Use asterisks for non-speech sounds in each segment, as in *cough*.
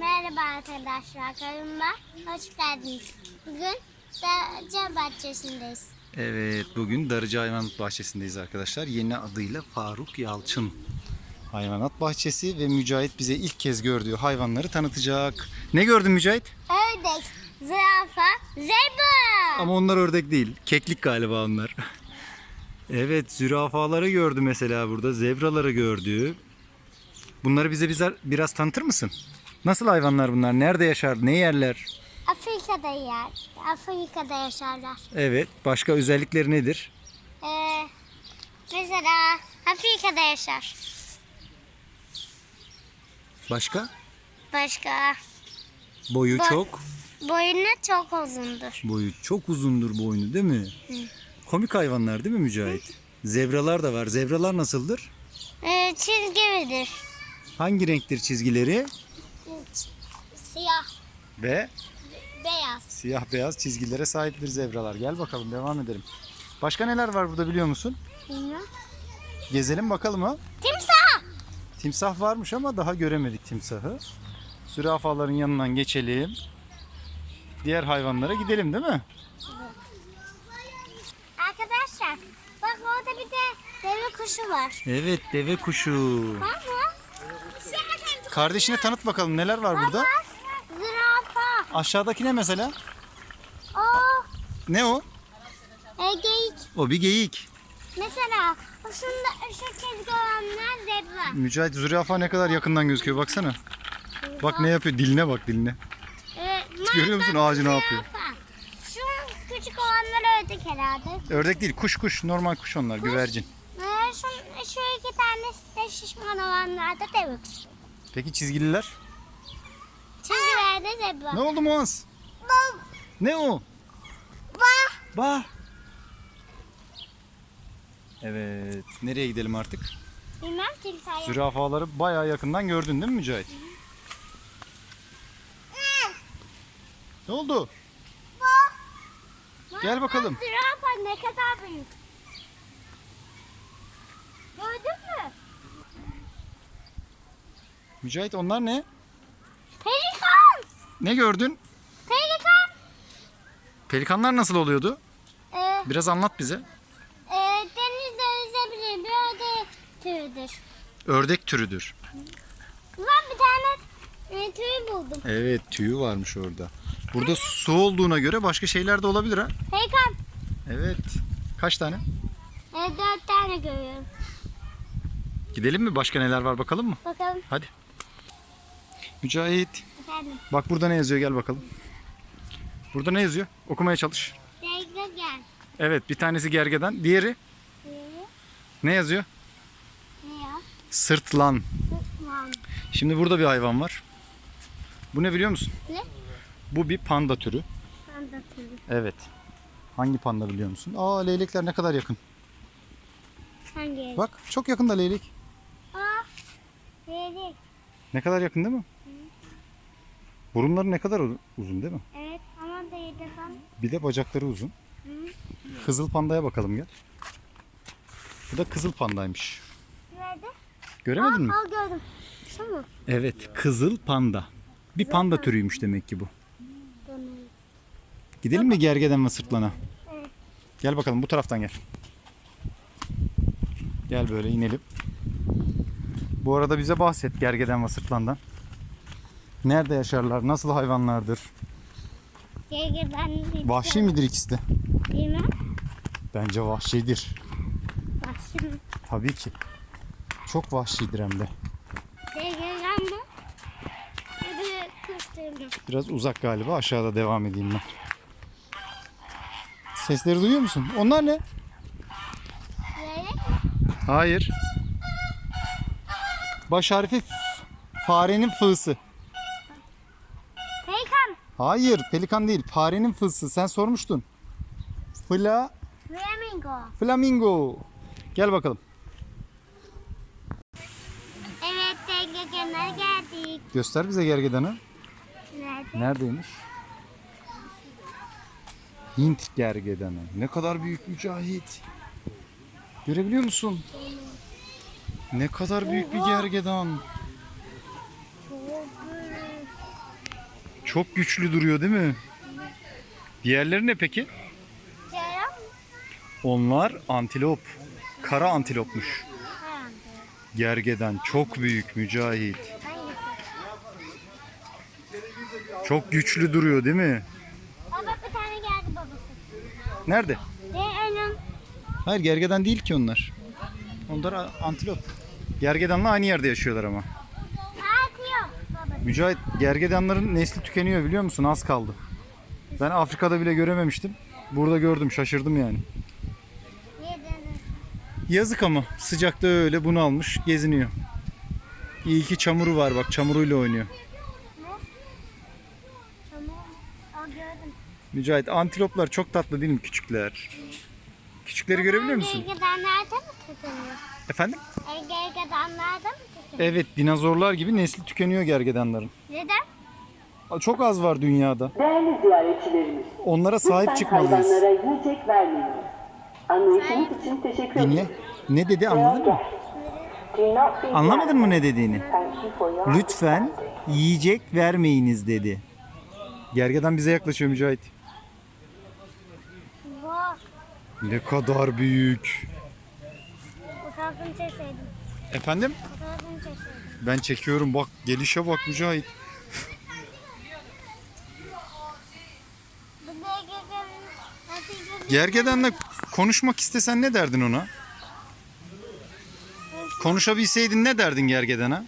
Merhaba arkadaşlar, kanalıma hoş geldiniz. Bugün Darıca Bahçesi'ndeyiz. Evet, bugün Darıcı Hayvanat Bahçesi'ndeyiz arkadaşlar. Yeni adıyla Faruk Yalçın Hayvanat Bahçesi ve Mücahit bize ilk kez gördüğü hayvanları tanıtacak. Ne gördün Mücahit? Ördek, zürafa, zebra. Ama onlar ördek değil. Keklik galiba onlar. Evet, zürafaları gördü mesela burada. Zebraları gördü. Bunları bize bize biraz tanıtır mısın? Nasıl hayvanlar bunlar? Nerede yaşar? Ne yerler? Afrika'da yer, Afrika'da yaşarlar. Evet, başka özellikleri nedir? Ee, mesela Afrika'da yaşar. Başka? Başka, Boyu Ba- çok. boynu çok uzundur. Boyu çok uzundur boynu değil mi? Komik hayvanlar değil mi Mücahit? Zebralar da var. Zebralar nasıldır? Ee, çizgilidir. Hangi renktir çizgileri? Ve beyaz. siyah beyaz çizgilere sahiptir zebralar. Gel bakalım devam edelim. Başka neler var burada biliyor musun? Bilmiyorum. Gezelim bakalım ha. Timsah. Timsah varmış ama daha göremedik timsahı. Zürafaların yanından geçelim. Diğer hayvanlara gidelim değil mi? Arkadaşlar bak orada bir de deve kuşu var. Evet deve kuşu. Bak bak. Kardeşine tanıt bakalım neler var burada? Bak. Aşağıdaki ne mesela? O Ne o? e, geyik. O bir geyik. Mesela şunda şu çizgi olanlar zebra. Mücahit zürafa ne kadar yakından gözüküyor baksana. Bak ne yapıyor diline bak diline. E, *laughs* Görüyor musun bak, ağacı ne yapıyor? zürafa. Şu küçük olanlar ördek herhalde. Ördek değil kuş kuş normal kuş onlar güvercin. E, şu, şu iki tanesi de şişman olanlar da deve kuşu. Peki çizgililer? Çizgilerde zebra. Ne oldu Muaz? Bak. Ne o? Bak. Bah. Evet nereye gidelim artık? Bilmem yok. Zürafaları bayağı yakından gördün değil mi Mücahit? Ne oldu? Gel bakalım. Zürafa ne kadar büyük. Gördün mü? Mücahit onlar ne? Ne gördün? Pelikan. Pelikanlar nasıl oluyordu? Ee, Biraz anlat bize. e, denizde yüzebilir bir ördek türüdür. Ördek türüdür. Ben bir tane e, tüy buldum. Evet tüyü varmış orada. Burada su olduğuna göre başka şeyler de olabilir ha. Pelikan. Evet. Kaç tane? E, dört tane görüyorum. Gidelim mi? Başka neler var bakalım mı? Bakalım Hadi. Mücahit. Efendim. Bak burada ne yazıyor gel bakalım. Burada ne yazıyor? Okumaya çalış. Gel. Evet bir tanesi gergeden. Diğeri Ee, ne yazıyor? ne ya? Sırtlan. Sıkman. Şimdi burada bir hayvan var. Bu ne biliyor musun? Ne? Bu bir panda türü. Panda türü. Evet. Hangi panda biliyor musun? Aa leylekler ne kadar yakın. Hangi? Bak çok yakında leylek. Aa. Yeri. Ne kadar yakın değil mi? Burunları ne kadar uzun değil mi? Evet ama falan. Bir de bacakları uzun. Kızıl pandaya bakalım gel. Bu da kızıl pandaymış. Nerede? Göremedin mi? Al gördüm. Şu mu? Evet, kızıl panda. Bir panda türüymüş demek ki bu. Gidelim mi gergeden ve sırtlana? Evet. Gel bakalım bu taraftan gel. Gel böyle inelim. Bu arada bize bahset gergeden ve sırtlandan. Nerede yaşarlar? Nasıl hayvanlardır? Gergedan bir Vahşi midir ikisi de? Bilmem. Bence vahşidir. Vahşi mi? Tabii ki. Çok vahşidir hem de. Kıstırma. Biraz uzak galiba. Aşağıda devam edeyim ben. Sesleri duyuyor musun? Onlar ne? Hayır. Baş harfi f. Farenin fısı. Hayır, pelikan değil. Farenin fısı. Sen sormuştun. Fla, Flamingo. flamingo. Gel bakalım. Evet gergedan'a geldik. Göster bize gergedanı. Nerede? Neredeymiş? Hint gergedanı. Ne kadar büyük mücahit. Görebiliyor musun? Ne kadar büyük bir gergedan. Çok güçlü duruyor değil mi? Diğerleri ne peki? Onlar antilop. Kara antilopmuş. Gergeden çok büyük Mücahit. Çok güçlü duruyor değil mi? Aa bak bir tane geldi babası. Nerede? Önüm. Hayır gergeden değil ki onlar. Onlar antilop. Gergedanla aynı yerde yaşıyorlar ama. Mücahit gergedanların nesli tükeniyor biliyor musun? Az kaldı. Ben Afrika'da bile görememiştim. Burada gördüm şaşırdım yani. Yazık ama sıcakta öyle bunu almış geziniyor. İyi ki çamuru var bak çamuruyla oynuyor. Mücahit antiloplar çok tatlı değil mi küçükler? Küçükleri görebiliyor musun? Gergedanlarda mı tutunuyor? Efendim? E, gergedanlarda mı tutunuyor? Evet dinozorlar gibi nesli tükeniyor gergedanların. Neden? Çok az var dünyada. Değerli ziyaretçilerimiz, Onlara sahip lütfen çıkmalıyız. hayvanlara yiyecek vermeyiniz. Anlayışınız için teşekkür Dinle. ederim. Ne dedi anladın mı? Anlamadın mı ne dediğini? Lütfen yiyecek vermeyiniz dedi. Gergedan bize yaklaşıyor Mücahit. Bak. Ne kadar büyük. Fotoğrafını çekseydim. Efendim? Fotoğrafını. Ben çekiyorum bak gelişe bak Mücahit. Gergedanla konuşmak istesen ne derdin ona? Konuşabilseydin ne derdin gergedana?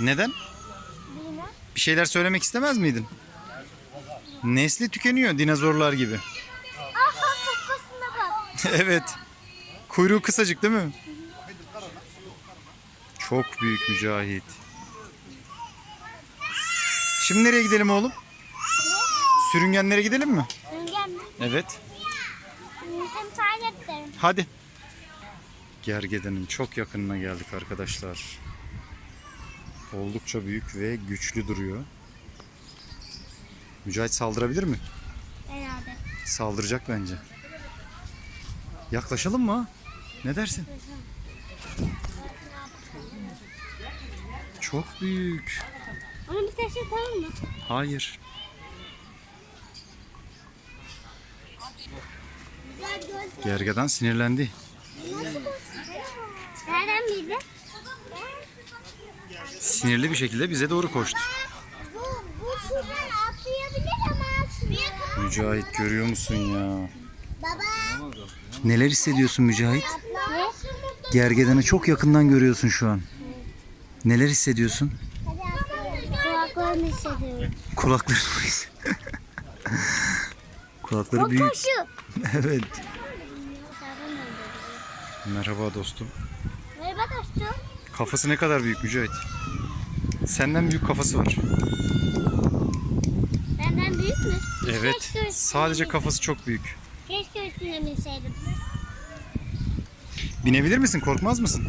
Neden? Bir şeyler söylemek istemez miydin? Nesli tükeniyor dinozorlar gibi. Aha kafasına bak. *laughs* evet. Kuyruğu kısacık değil mi? Çok büyük Mücahit. Şimdi nereye gidelim oğlum? Sürüngenlere gidelim mi? Sürüngen mi? Evet. Hem sahile giderim. Hadi. Gergedanın çok yakınına geldik arkadaşlar. Oldukça büyük ve güçlü duruyor. Mücahit saldırabilir mi? Herhalde. Saldıracak bence. Yaklaşalım mı? Ne dersin? Çok büyük. Onu bir taşıtalım mı? Hayır. Gergedan sinirlendi. Nereden bildin? Sinirli bir şekilde bize doğru koştu. Bu, bu şuradan atlayabilir ama atmıyor. Mücahit görüyor musun ya? Baba. Neler hissediyorsun Mücahit? Gergedanı çok yakından görüyorsun şu an. Neler hissediyorsun? Kulaklarını hissediyorum. Kulakları *laughs* Kulakları büyük. *laughs* Evet. Merhaba dostum. Merhaba dostum. Kafası ne kadar büyük Mücahit? Senden büyük kafası var. Benden büyük mü? Evet. Sadece kafası çok büyük. Keşke üstüne binseydim. Binebilir misin? Korkmaz mısın?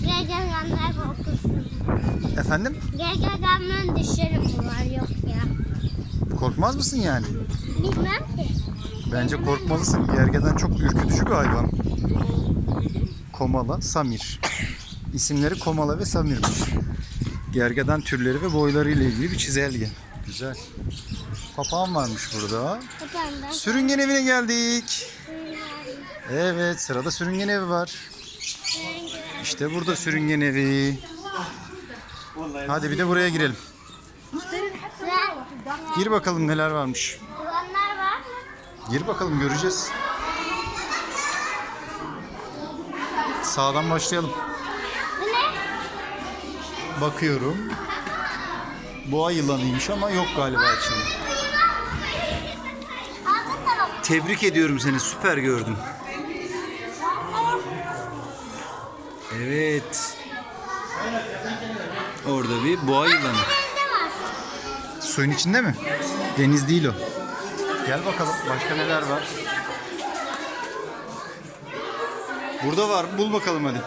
Gergedanlar korkusun. Efendim? Gergedanların dişleri mi var yok ya. Korkmaz mısın yani? Bilmem ki. Bence korkmalısın. Gergedan çok ürkütücü bir hayvan. Komala, Samir. İsimleri Komala ve Samir'miş. Gergedan türleri ve boyları ile ilgili bir çizelge. Güzel. Papağan varmış burada. Utandım. Sürüngen evine geldik. Evet, sırada sürüngen evi var. İşte burada sürüngen evi. Hadi bir de buraya girelim. Gir bakalım neler varmış. Var. Gir bakalım göreceğiz. Sağdan başlayalım. Bu ne? Bakıyorum. Boğa yılanıymış ama yok galiba içinde. Tebrik ediyorum seni. Süper gördüm. Evet. Orada bir boğa yılanı. Suyun içinde mi? Deniz değil o. Gel bakalım başka neler var. Burada var. Bul bakalım hadi.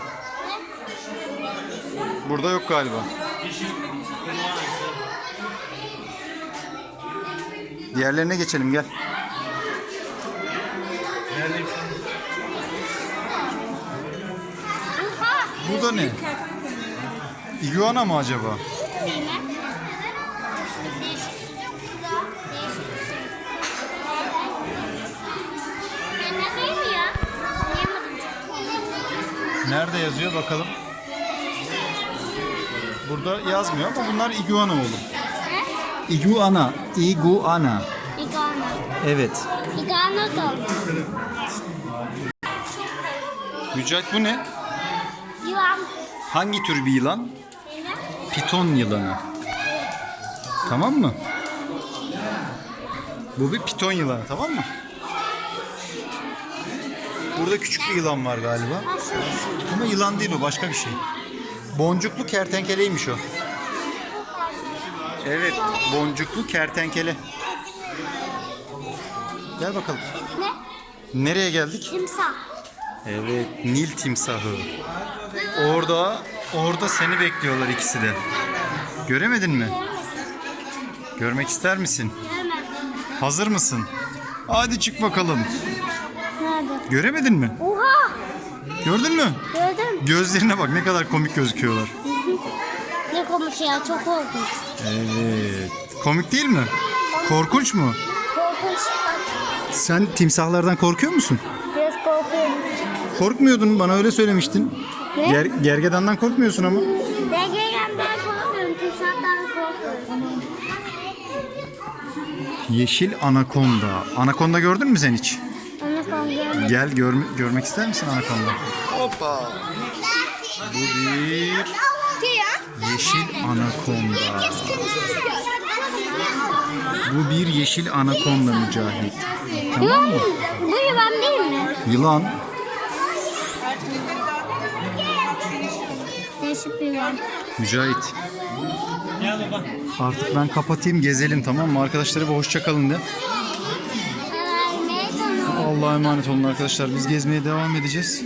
Burada yok galiba. Diğerlerine geçelim gel. Bu da ne? İguana mı acaba? Bilmem. Nerede yazıyor bakalım. Burada yazmıyor ama bunlar iguana oğlum. He? Iguana. Iguana. Evet. İgana da. Mücahit bu ne? Yılan. Hangi tür bir yılan? Piton yılanı. Tamam mı? Bu bir piton yılanı tamam mı? Burada küçük bir yılan var galiba. Ama yılan değil o başka bir şey. Boncuklu kertenkeleymiş o. Evet boncuklu kertenkele. Gel bakalım. Ne? Nereye geldik? Timsah. Evet Nil timsahı. Orada orada seni bekliyorlar ikisi de. Göremedin mi? Görmek ister misin? Hazır mısın? Hadi çık bakalım. Nerede? Göremedin mi? Oha! Gördün mü? Gördüm. Gözlerine bak ne kadar komik gözüküyorlar. Ne komik ya çok korkunç. Evet. Komik değil mi? Korkunç mu? Korkunç. Sen timsahlardan korkuyor musun? Korkmuyordun bana öyle söylemiştin. Ne? Ger gergedandan korkmuyorsun ama. Degelemden korkuyorum. Timsahtan korkuyorum. Yeşil anakonda. Anakonda gördün mü sen hiç? Korkuyorum. Gel gör- görmek ister misin anakonda? Hoppa. Bu bir yeşil anakonda. Bu bir yeşil anakonda Mücahit. Tamam mı? Bu yılan değil mi? Yılan. Mücahit. Artık ben kapatayım gezelim tamam mı? Arkadaşlara bir hoşça kalın de. Allah'a emanet olun arkadaşlar. Biz gezmeye devam edeceğiz.